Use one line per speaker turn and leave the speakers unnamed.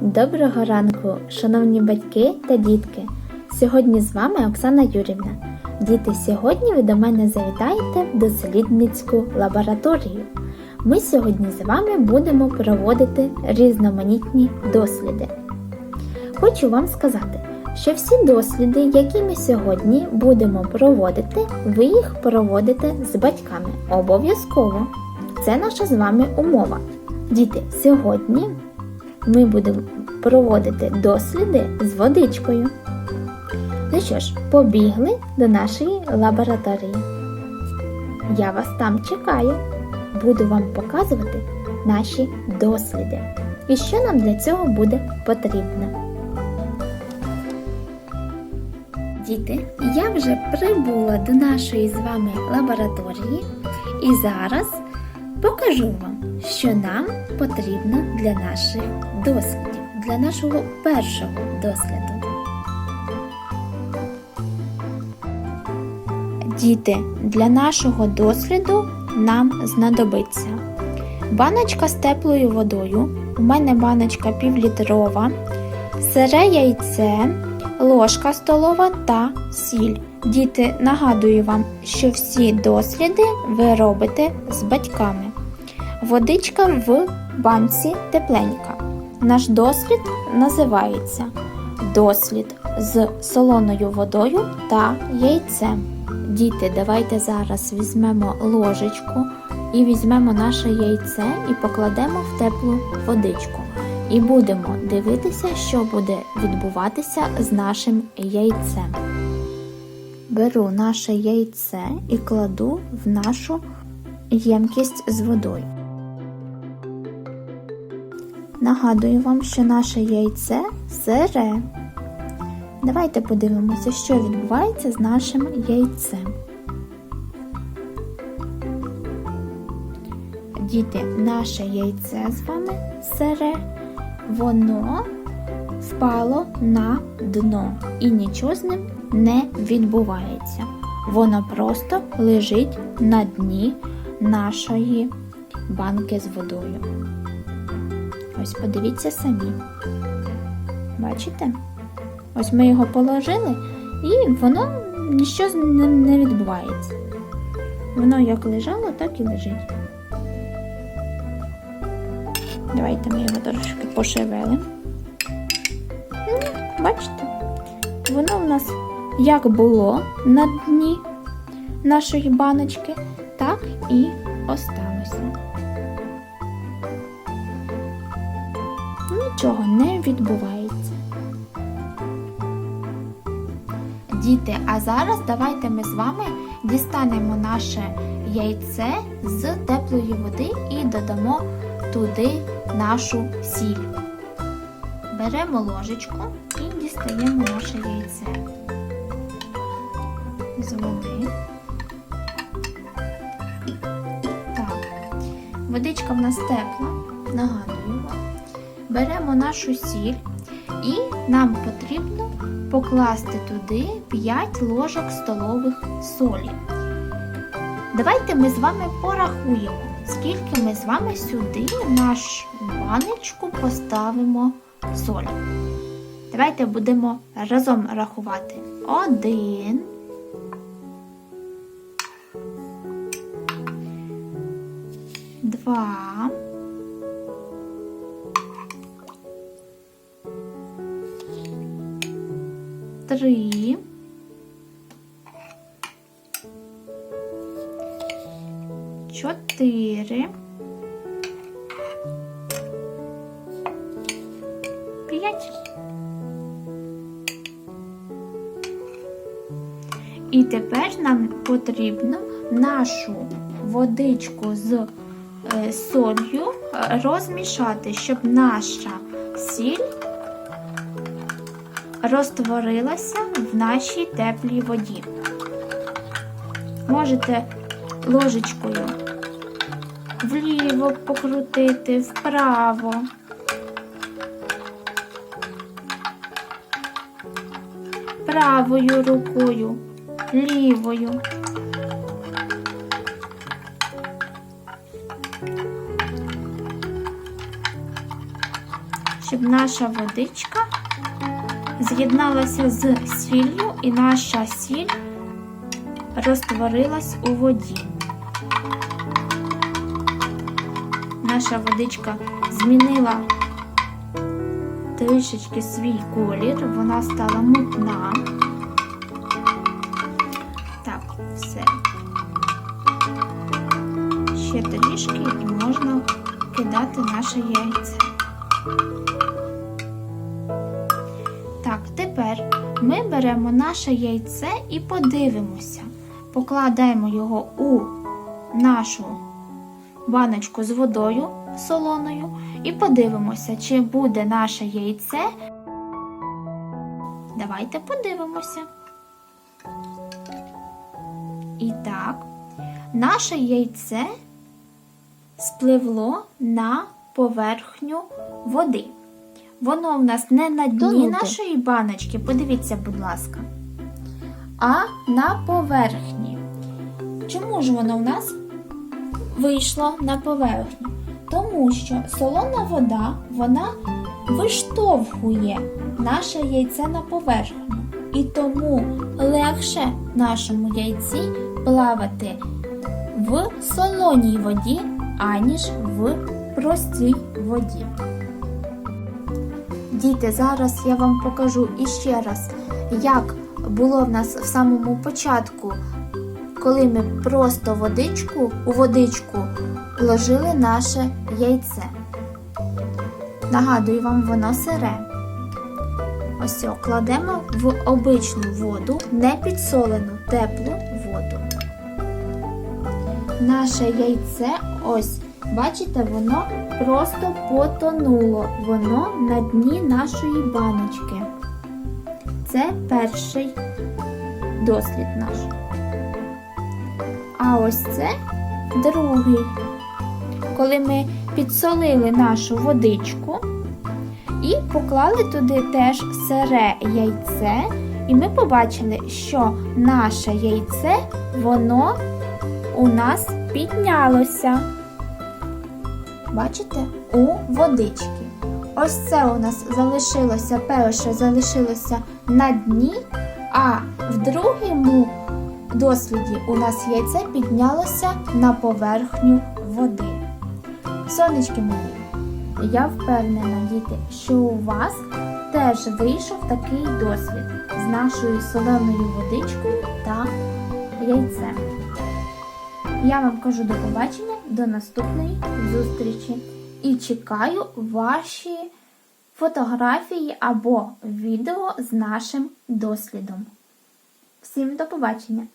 Доброго ранку, шановні батьки та дітки! Сьогодні з вами Оксана Юрівна. Діти, сьогодні ви до мене завітаєте в дослідницьку лабораторію. Ми сьогодні з вами будемо проводити різноманітні досліди. Хочу вам сказати, що всі досліди, які ми сьогодні будемо проводити, ви їх проводите з батьками. Обов'язково. Це наша з вами умова. Діти, сьогодні ми будемо проводити досліди з водичкою. Ну що ж, побігли до нашої лабораторії. Я вас там чекаю. Буду вам показувати наші досліди. І що нам для цього буде потрібно. Діти, я вже прибула до нашої з вами лабораторії і зараз покажу вам, що нам потрібно для наших дослідів, для нашого першого досліду. Діти, для нашого досліду нам знадобиться баночка з теплою водою. У мене баночка півлітрова, сире яйце, ложка столова та сіль. Діти, нагадую вам, що всі досліди ви робите з батьками. Водичка в банці тепленька. Наш дослід називається дослід з солоною водою та яйцем. Діти, давайте зараз візьмемо ложечку і візьмемо наше яйце і покладемо в теплу водичку. І будемо дивитися, що буде відбуватися з нашим яйцем. Беру наше яйце і кладу в нашу ємкість з водою. Нагадую вам, що наше яйце сире. Давайте подивимося, що відбувається з нашим яйцем. Діти, наше яйце з вами сире, воно впало на дно і нічого з ним не відбувається. Воно просто лежить на дні нашої банки з водою. Ось подивіться самі. Бачите? Ось ми його положили, і воно нічого з ним не відбувається. Воно як лежало, так і лежить. Давайте ми його трошки пошевелимо. Бачите? Воно в нас як було на дні нашої баночки, так і осталося. Нічого не відбувається. Діти, а зараз давайте ми з вами дістанемо наше яйце з теплої води і додамо туди нашу сіль. Беремо ложечку і дістаємо наше яйце з води. Так, водичка в нас тепла, нагадую вам. Беремо нашу сіль і нам потрібно покласти туди 5 ложок столових солі. Давайте ми з вами порахуємо, скільки ми з вами сюди в нашу баночку поставимо солі. Давайте будемо разом рахувати. Один. Два. Три. Чотири. П'ять. І тепер нам потрібно нашу водичку з е, солью е, розмішати, щоб наша сіль розтворилася в нашій теплій воді. Можете ложечкою вліво покрутити, вправо. Правою рукою, лівою. щоб наша водичка з'єдналася з сіллю і наша сіль розтворилась у воді. Наша водичка змінила трішечки свій колір, вона стала мутна. Так, все. Ще трішки і можна кидати наше яйце. Так, тепер ми беремо наше яйце і подивимося. Покладаємо його у нашу баночку з водою солоною і подивимося, чи буде наше яйце. Давайте подивимося. І так, наше яйце спливло на поверхню води. Воно в нас не на дні
Тонути.
нашої баночки, подивіться, будь ласка, а на поверхні. Чому ж воно в нас вийшло на поверхню? Тому що солона вода вона виштовхує наше яйце на поверхню. І тому легше нашому яйці плавати в солоній воді, аніж в простій воді. Діти, зараз я вам покажу іще раз, як було в нас в самому початку, коли ми просто водичку у водичку вложили наше яйце. Нагадую вам, воно сире. Ось цього кладемо в обичну воду, не підсолену, теплу воду. Наше яйце, ось, бачите, воно просто потонуло. Воно на дні нашої баночки. Це перший дослід наш. А ось це другий. Коли ми підсолили нашу водичку і поклали туди теж сире яйце, і ми побачили, що наше яйце, воно у нас піднялося. Бачите? У водички. Ось це у нас залишилося перше, залишилося на дні, а в другому досліді у нас яйце піднялося на поверхню води. Сонечки мої, я впевнена, діти, що у вас теж вийшов такий досвід з нашою соленою водичкою та яйцем. Я вам кажу до побачення, до наступної зустрічі і чекаю ваші фотографії або відео з нашим дослідом. Всім до побачення!